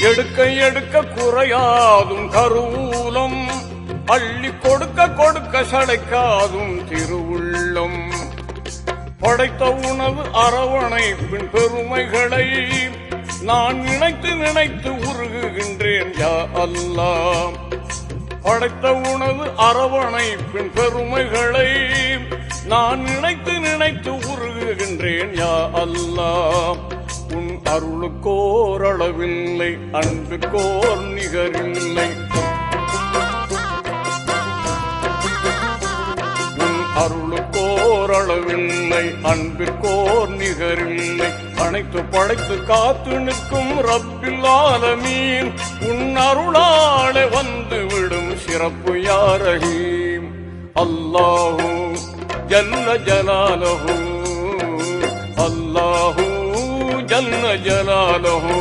எடுக்க எடுக்க குறையாதும் கருவூலம். அள்ளி கொடுக்க கொடுக்க சடைக்காதும் திருவுள்ளம். படைத்த உணவு அரவணைப்பின் பெருமைகளை நான் நினைத்து நினைத்து உருகுகின்றேன் யா அல்லா படைத்த உணவு அரவணைப்பின் பெருமைகளை நான் நினைத்து நினைத்து உருகுகின்றேன் யா அல்லா அருளுக்கோரளவில்லை அன்புக்கோர் நிகரில்லை. உன் அருளுக்கோர் அன்பிற்கோர் நிகரில்லை. அனைத்து படைத்து காத்து நிற்கும் ரப்பில்லாத மீன் உன் அருளாலே வந்து விடும் சிறப்பு யாரகீம் அல்லாஹூ ஜல்ல ஜலாலஹூ அல்லாஹூ ஜல்ல ஜலாலஹூ